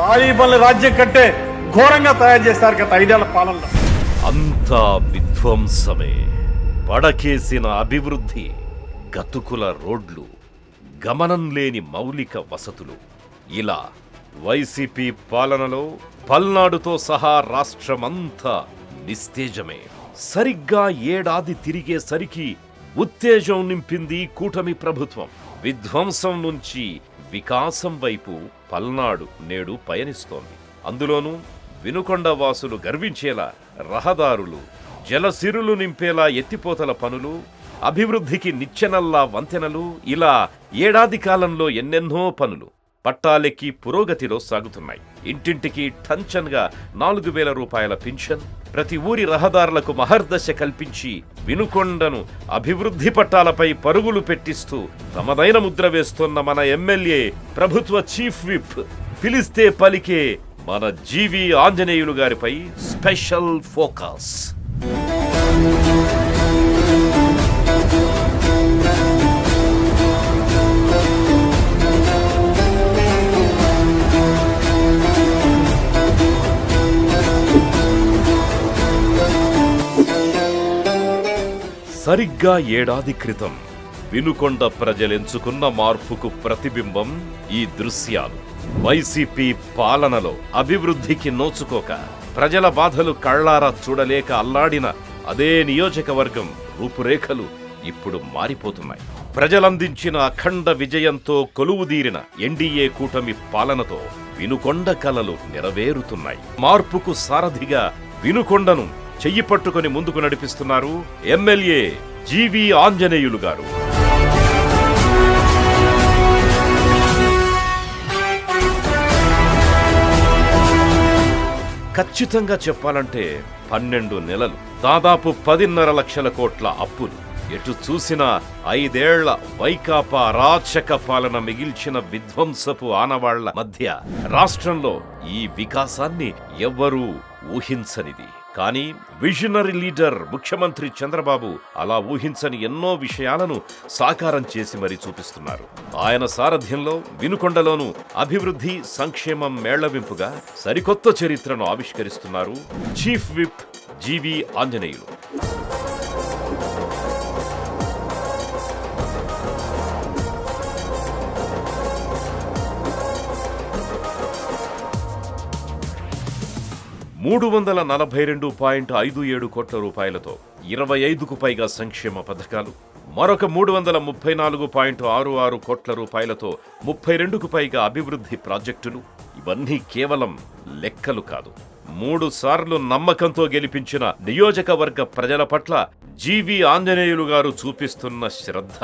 తాలీబాన్ల రాజ్యం కంటే ఘోరంగా తయారు చేశారు గత ఐదేళ్ళ పాలనలో. అంతా విధ్వంసమే. పడకేసిన అభివృద్ధి గతుకుల రోడ్లు గమనం లేని మౌలిక వసతులు. ఇలా వైసీపీ పాలనలో పల్నాడుతో సహా రాష్ట్రమంతా నిస్తేజమే. సరిగ్గా ఏడాది తిరిగేసరికి ఉత్తేజం నింపింది కూటమి ప్రభుత్వం. విధ్వంసం నుంచి వికాసం వైపు పల్నాడు నేడు పయనిస్తోంది. అందులోనూ వినుకొండ వాసులు గర్వించేలా రహదారులు జలసిరులు నింపేలా ఎత్తిపోతల పనులు అభివృద్ధికి నిచ్చెనల్లా వంతెనలు ఇలా ఏడాది కాలంలో ఎన్నెన్నో పనులు. పట్టాలెక్కి పురోగతిలో సాగుతున్నాయి. ఇంటింటికి టంచన్గా నాలుగు వేల రూపాయల పింఛన్ ప్రతి ఊరి రహదారులకు మహర్దశ కల్పించి వినుకొండను అభివృద్ధి పట్టాలపై పరుగులు పెట్టిస్తూ తమదైన ముద్ర వేస్తున్న మన ఎమ్మెల్యే ప్రభుత్వ చీఫ్ విప్. పిలిస్తే పలికే మన జీవి ఆంజనేయులు గారిపై స్పెషల్ ఫోకస్. సరిగ్గా ఏడాది క్రితం వినుకొండ ప్రజలెంచుకున్న మార్పుకు ప్రతిబింబం ఈ దృశ్యాలు. వైసీపీ పాలనలో అభివృద్ధికి నోచుకోక ప్రజల బాధలు కళ్ళారా చూడలేక అల్లాడిన అదే నియోజకవర్గం రూపురేఖలు ఇప్పుడు మారిపోతున్నాయి. ప్రజలందించిన అఖండ విజయంతో కొలువుదీరిన ఎన్డీఏ కూటమి పాలనతో వినుకొండ కలలు నెరవేరుతున్నాయి. మార్పుకు సారథిగా వినుకొండను చెయ్యి పట్టుకొని ముందుకు నడిపిస్తున్నారు ఎమ్మెల్యే జీవి ఆంజనేయులు గారు. ఖచ్చితంగా చెప్పాలంటే పన్నెండు నెలలు దాదాపు పదిన్నర లక్షల కోట్ల అప్పులు. ఎటు చూసినా ఐదేళ్ళ వైకాపా అరాచక పాలన మిగిల్చిన విధ్వంసపు ఆనవాళ్ళ మధ్య రాష్ట్రంలో ఈ వికాసాన్ని ఎవ్వరూ ఊహించనిది. కానీ విజనరీ లీడర్ ముఖ్యమంత్రి చంద్రబాబు అలా ఊహించని ఎన్నో విషయాలను సాకారం చేసి మరీ చూపిస్తున్నారు. ఆయన సారథ్యంలో వినుకొండలోను అభివృద్ధి సంక్షేమం మేళవింపుగా సరికొత్త చరిత్రను ఆవిష్కరిస్తున్నారు chief whip G V Anjaneyulu. మూడు వందల నలభై రెండు పాయింట్ ఐదు ఏడు కోట్ల రూపాయలతో ఇరవై ఐదుకు పైగా సంక్షేమ పథకాలు. మరొక మూడు వందల ముప్పై నాలుగు పాయింట్ ఆరు ఆరు కోట్ల రూపాయలతో ముప్పై రెండుకు పైగా అభివృద్ధి ప్రాజెక్టులు. ఇవన్నీ కేవలం లెక్కలు కాదు. మూడు సార్లు నమ్మకంతో గెలిపించిన నియోజకవర్గ ప్రజల పట్ల జీవి ఆంజనేయులు గారు చూపిస్తున్న శ్రద్ధ.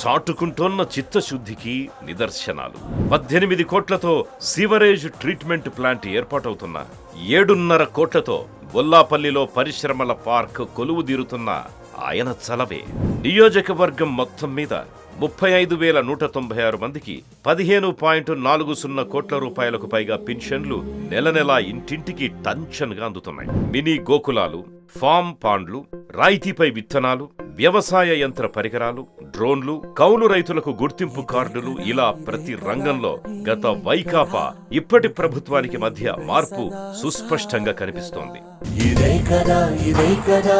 చాటుకుంటోన్న చిత్తశుద్ధికి నిదర్శనాలు. పద్దెనిమిది కోట్లతో సివరేజ్ ట్రీట్మెంట్ ప్లాంట్ ఏర్పాటవుతున్న ఏడున్నర కోట్లతో బొల్లాపల్లిలో పరిశ్రమల పార్క్ కొలువు తీరుతున్న ఆయన చలవే. నియోజకవర్గం మొత్తం మీద ముప్పై ఐదు వేల నూట తొంభై ఆరు మందికి పదిహేను పాయింట్ నాలుగు సున్నా కోట్ల రూపాయలకు పైగా పెన్షన్లు నెల నెలా ఇంటింటికి టంచన్గా అందుతున్నాయి. మినీ గోకులాలు ఫామ్ పాండ్లు రాయితీపై విత్తనాలు వ్యవసాయ యంత్ర పరికరాలు డ్రోన్లు కౌలు రైతులకు గుర్తింపు కార్డులు ఇలా ప్రతి రంగంలో గత వైకాపా ఇప్పటి ప్రభుత్వానికి మధ్య మార్పు సుస్పష్టంగా కనిపిస్తోంది. ఇదే కదా ఇదే కదా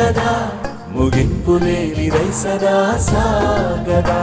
కదా. ముగింపు లేని సదా సాగదా.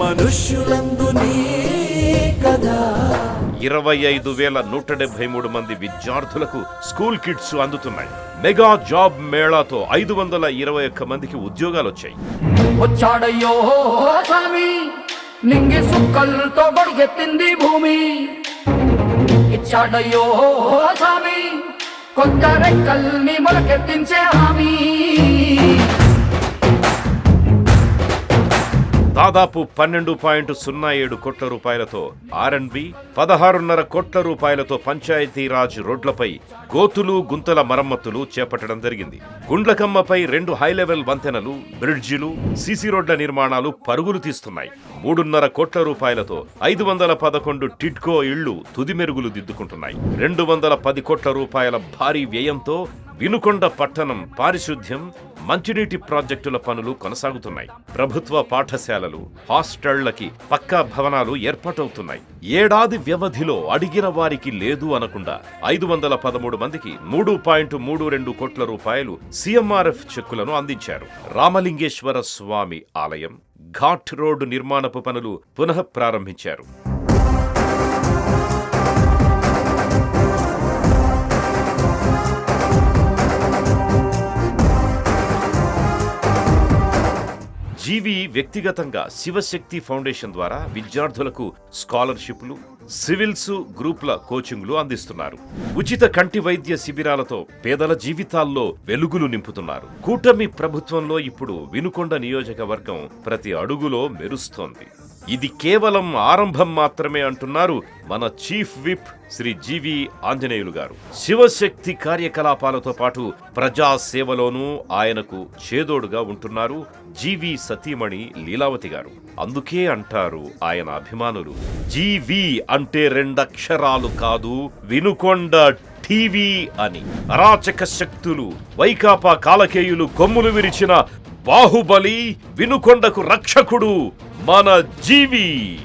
మనుష్యులందు కదా ఇరవై ఐదు వేల నూట డెబ్బై మూడు మంది విద్యార్థులకు స్కూల్ కిట్స్ అందుతున్నాయి. మెగా జాబ్ మేళాతో ఐదు వందల ఇరవై ఒక్క మందికి ఉద్యోగాలు వచ్చాయి వచ్చాడయ్యో స్వామి నింగి సుక్కలతో గొడుగెత్తింది భూమి. ఇచ్చాడయ్యో స్వామి కొత్త రెక్కల్ని మొలకెత్తించే హామీ. దాదాపు పన్నెండు పాయింట్ సున్నా ఏడు కోట్ల రూపాయలతో ఆర్ఎండ్బి పదహారున్నర కోట్ల రూపాయలతో పంచాయతీరాజ్ రోడ్లపై గోతులు గుంతల మరమ్మతులు చేపట్టడం జరిగింది. గుండ్లకమ్మపై రెండు హై లెవెల్ వంతెనలు బ్రిడ్జిలు సీసీ రోడ్ల నిర్మాణాలు పరుగులు తీస్తున్నాయి. మూడున్నర కోట్ల రూపాయలతో ఐదు వందల పదకొండు టిడ్కో ఇళ్ళు తుది మెరుగులు దిద్దుకుంటున్నాయి. రెండు వందల పది కోట్ల రూపాయల భారీ వ్యయంతో వినుకొండ పట్టణం పారిశుద్ధ్యం మంచినీటి ప్రాజెక్టుల పనులు కొనసాగుతున్నాయి. ప్రభుత్వ పాఠశాలలు హాస్టళ్ళకి పక్కా భవనాలు ఏర్పాటవుతున్నాయి. ఏడాది వ్యవధిలో అడిగిన వారికి లేదు అనకుండా ఐదు వందల పదమూడు మందికి మూడు పాయింట్ మూడు రెండు కోట్ల రూపాయలు సిఎంఆర్ఎఫ్ చెక్కులను అందించారు. రామలింగేశ్వర స్వామి ఆలయం ఘాట్ రోడ్డు నిర్మాణపు పనులు పునః జీవి వ్యక్తిగతంగా శివశక్తి ఫౌండేషన్ ద్వారా విద్యార్థులకు స్కాలర్షిప్లు సివిల్స్ గ్రూప్ల కోచింగ్లు అందిస్తున్నారు. ఉచిత కంటి వైద్య శిబిరాలతో పేదల జీవితాల్లో వెలుగులు నింపుతున్నారు. కూటమి ప్రభుత్వంలో ఇప్పుడు వినుకొండ నియోజకవర్గం ప్రతి అడుగులో మెరుస్తోంది. ఇది కేవలం ఆరంభం మాత్రమే అంటున్నారు మన chief whip Shri G V Anjaneyulu garu. Shivashakti కార్యకలాపాలతో పాటు ప్రజా సేవలోనూ ఆయనకు చేదోడుగా ఉంటున్నారు జీవి సతీమణి లీలావతి గారు. అందుకే అంటారు ఆయన అభిమానులు జీవి అంటే రెండక్షరాలు కాదు వినుకొండ టీవీ అని. అరాచక శక్తులు వైకాపా కాలకేయులు కొమ్ములు విరిచిన బాహుబలి వినుకొండకు రక్షకుడు మన జీవి.